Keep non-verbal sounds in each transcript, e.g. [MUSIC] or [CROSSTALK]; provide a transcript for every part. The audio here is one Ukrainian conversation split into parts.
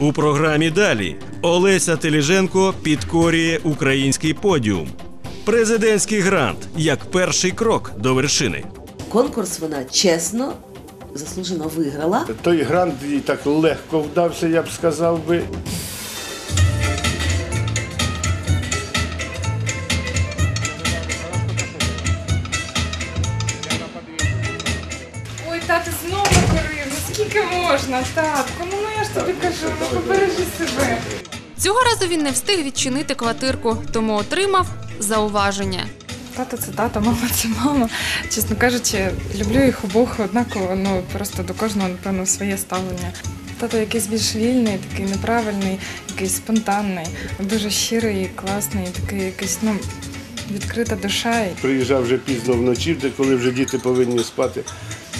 У програмі далі Олеся Теліженко підкорює український подіум. Президентський грант як перший крок до вершини. Конкурс вона чесно, заслужено виграла. Той грант їй так легко вдався, я б сказав би. Ой, тато знову накурив. Ну скільки можна, татко? Тобі кажу, ну побережи себе. Цього разу він не встиг відчинити квартирку, тому отримав зауваження. Тато це тато, мама це мама. Чесно кажучи, люблю їх обох однаково, ну просто до кожного, напевно, своє ставлення. Тато якийсь більш вільний, такий неправильний, якийсь спонтанний, дуже щирий, класний, такий якийсь, ну, відкрита душа. Приїжджав вже пізно вночі, де коли вже діти повинні спати.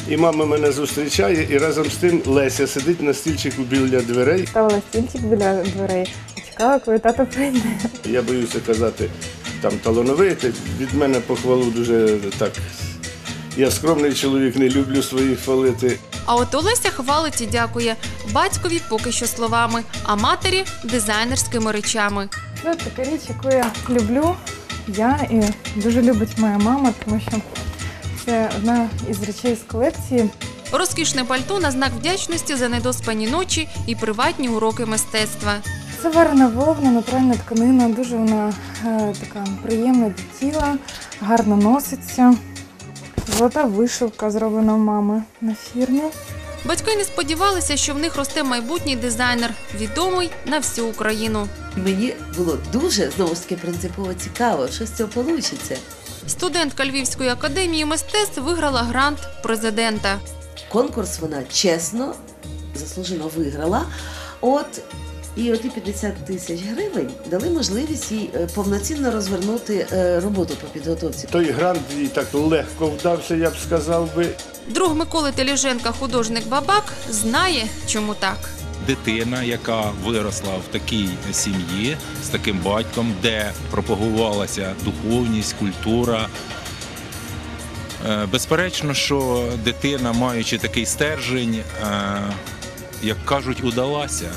І мама мене зустрічає, і разом з тим Леся сидить на стільчику біля дверей. ставила стільчик біля дверей. Чекала, коли тато прийде. Я боюся казати там талановитий. Від мене похвалу дуже так. Я скромний чоловік, не люблю своїх хвалити. А от Олеся хвалить і дякує батькові поки що словами, а матері дизайнерськими речами. Це така річ, яку я люблю. Я і дуже любить моя мама, тому що одна із речей з колекції. Розкішне пальто на знак вдячності за недоспані ночі і приватні уроки мистецтва. Це варена вовна, натуральна тканина, дуже вона е, така приємна до тіла, гарно носиться. Золота вишивка зроблена в мами на фірмі. Батьки не сподівалися, що в них росте майбутній дизайнер, відомий на всю Україну. Мені було дуже знову ж таки принципово цікаво, що з цього вийде. Студентка Львівської академії мистецтв виграла грант президента. Конкурс вона чесно, заслужено виграла. От і оті 50 тисяч гривень дали можливість їй е, повноцінно розвернути е, роботу по підготовці. Той грант їй так легко вдався, я б сказав би. Друг Миколи Теліженка, художник Бабак, знає, чому так. Дитина, яка виросла в такій сім'ї з таким батьком, де пропагувалася духовність, культура. Е, Безперечно, що дитина, маючи такий стержень, е, як кажуть, удалася.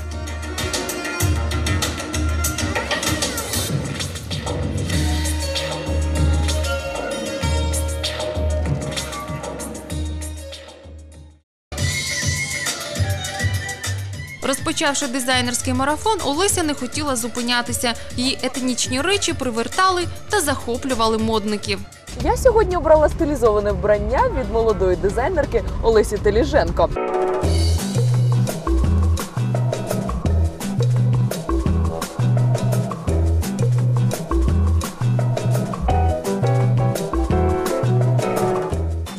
Розпочавши дизайнерський марафон, Олеся не хотіла зупинятися. Її етнічні речі привертали та захоплювали модників. Я сьогодні обрала стилізоване вбрання від молодої дизайнерки Олесі Теліженко.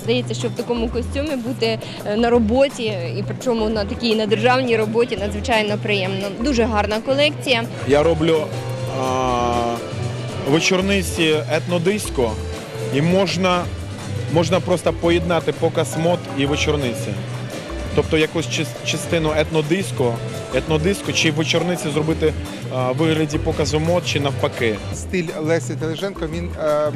Здається, що в такому костюмі бути е, на роботі, і причому на такій на державній роботі надзвичайно приємно. Дуже гарна колекція. Я роблю а, вечорниці етнодиско, і можна, можна просто поєднати показ мод і вечорниці. Тобто якусь частину етнодиско, етнодиско чи вечорниці зробити в вигляді показу мод, чи навпаки. стиль Лесі Тележенко він е,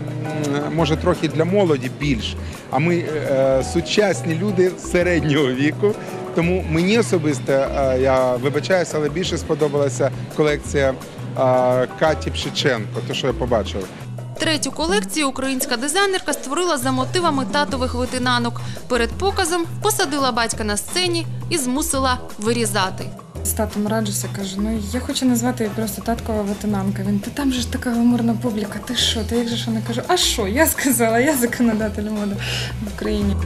може трохи для молоді більш. А ми е, сучасні люди середнього віку. Тому мені особисто е, я вибачаюся, але більше сподобалася колекція е, Каті Пшиченко, те, що я побачив. Третю колекцію українська дизайнерка створила за мотивами татових витинанок. Перед показом посадила батька на сцені і змусила вирізати. З татом раджуся, кажу, ну я хочу назвати її просто таткова витинанка. Він, та там же ж така гламурна публіка, ти що, ти як же ж вона кажу, а що? Я сказала, я законодатель моди в Україні.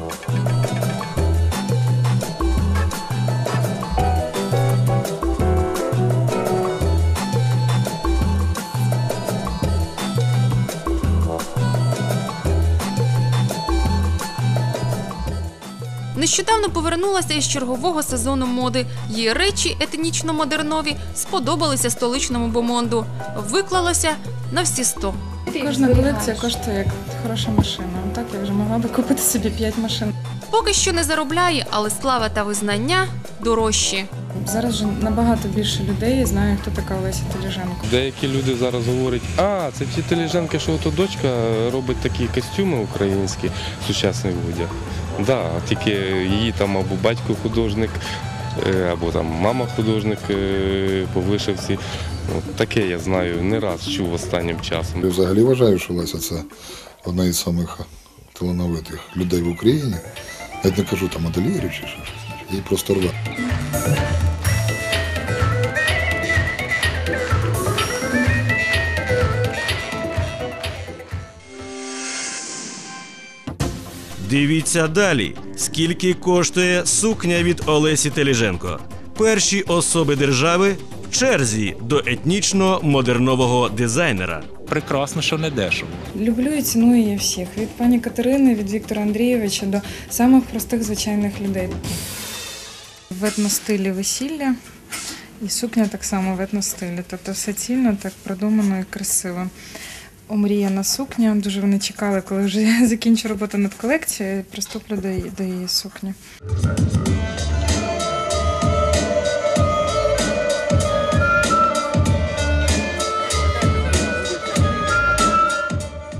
Нещодавно повернулася із чергового сезону моди. Її речі етнічно-модернові сподобалися столичному бомонду. Виклалося на всі сто. Кожна колекція коштує як хороша машина. Так я вже могла би купити собі 5 машин. Поки що не заробляє, але слава та визнання дорожчі. Зараз вже набагато більше людей знає, хто така Олеся Теліженко. Деякі люди зараз говорять, а це ті тележенки, що ото дочка робить такі костюми українські, сучасний одяг. Да, тільки її там або батько художник, е, або там мама художник е, по вишивці. Ну, таке я знаю, не раз чув останнім часом. Я взагалі вважаю, що Леся це одна із самих талановитих людей в Україні. Навіть не кажу там модельєрів чи щось. Їй просто рве. Дивіться далі, скільки коштує сукня від Олесі Теліженко. Перші особи держави в черзі до етнічно модернового дизайнера. Прекрасно, що не дешево. Люблю і ціную я всіх. Від пані Катерини, від Віктора Андрійовича до самих простих звичайних людей. В етностилі весілля і сукня так само в етностилі. Тобто все цільно, так продумано і красиво. Омріяна сукня. Дуже вони чекали, коли вже я [LAUGHS] закінчу роботу над колекцією приступлю до її, до її сукні.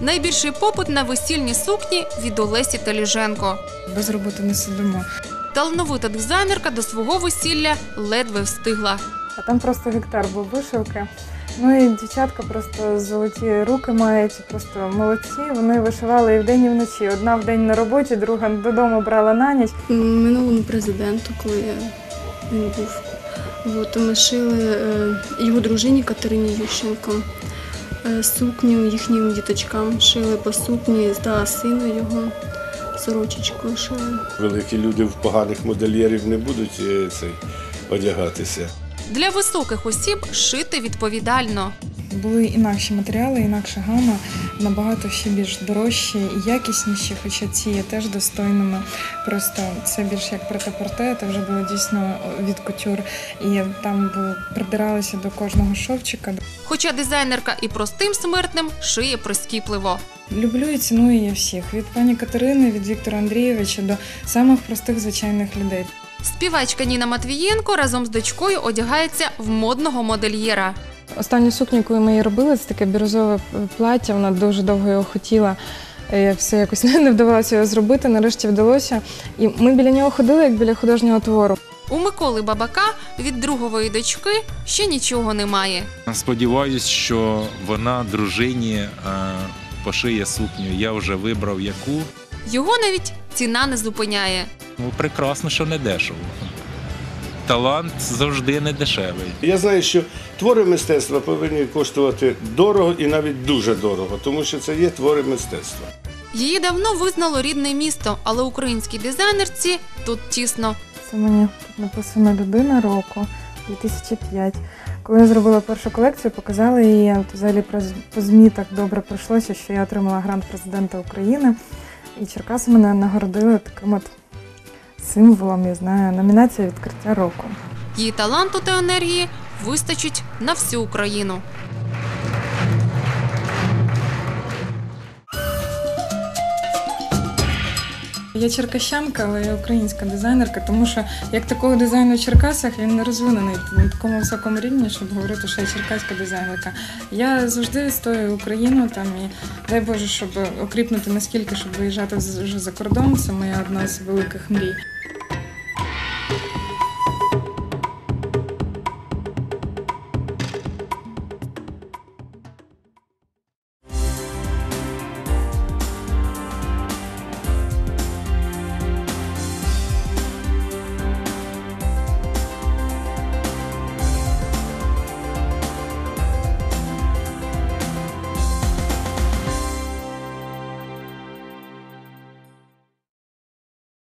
Найбільший попит на весільні сукні від Олесі Таліженко. Без роботи не сидимо. Талановита дизайнерка до свого весілля ледве встигла. А там просто гектар був вишивки. Ну і дівчатка просто золоті руки мають, просто молодці. Вони вишивали і вдень, і вночі. Одна вдень на роботі, друга додому брала на ніч. Минулому президенту, коли він був, от, ми шили е, його дружині Катерині Ющенко е, сукню їхнім діточкам. Шили по сукні та сину його сорочечку шили. Великі люди в поганих модельєрів не будуть е, цей, одягатися. Для високих осіб шити відповідально. Були інакші матеріали, інакша гама, набагато ще більш дорожчі і якісніші, хоча ці є теж достойними. Просто це більш як прет-а-порте, це вже було дійсно від кутюр. І там було придиралися до кожного шовчика. Хоча дизайнерка і простим смертним шиє прискіпливо. Люблю і ціную я всіх від пані Катерини, від Віктора Андрійовича до самих простих звичайних людей. Співачка Ніна Матвієнко разом з дочкою одягається в модного модельєра. Останню сукню, яку ми її робили, це таке бірюзове плаття. Вона дуже довго його хотіла. Е, Все якось [LAUGHS] не вдавалося його зробити. Нарешті вдалося. І ми біля нього ходили як біля художнього твору. У Миколи Бабака від другової дочки ще нічого немає. Сподіваюсь, що вона дружині е, пошиє сукню. Я вже вибрав яку. Його навіть ціна не зупиняє. Ну, прекрасно, що не дешево. Талант завжди не дешевий. Я знаю, що твори мистецтва повинні коштувати дорого і навіть дуже дорого, тому що це є твори мистецтва. Її давно визнало рідне місто, але українській дизайнерці тут тісно. Це мені тут написано людина року 2005. Коли я зробила першу колекцію, показала її. Взагалі по ЗМІ так добре пройшлося, що я отримала грант президента України. І Черкаси мене нагородили таким от символом, я знаю, номінація відкриття року. Її таланту та енергії вистачить на всю Україну. Я черкащанка, але я українська дизайнерка, тому що як такого дизайну в Черкасах він не розвинений на такому високому рівні, щоб говорити, що я черкаська дизайнерка. Я завжди відстоюю Україну там і дай Боже, щоб окріпнути наскільки, щоб виїжджати вже за кордон. Це моя одна з великих мрій.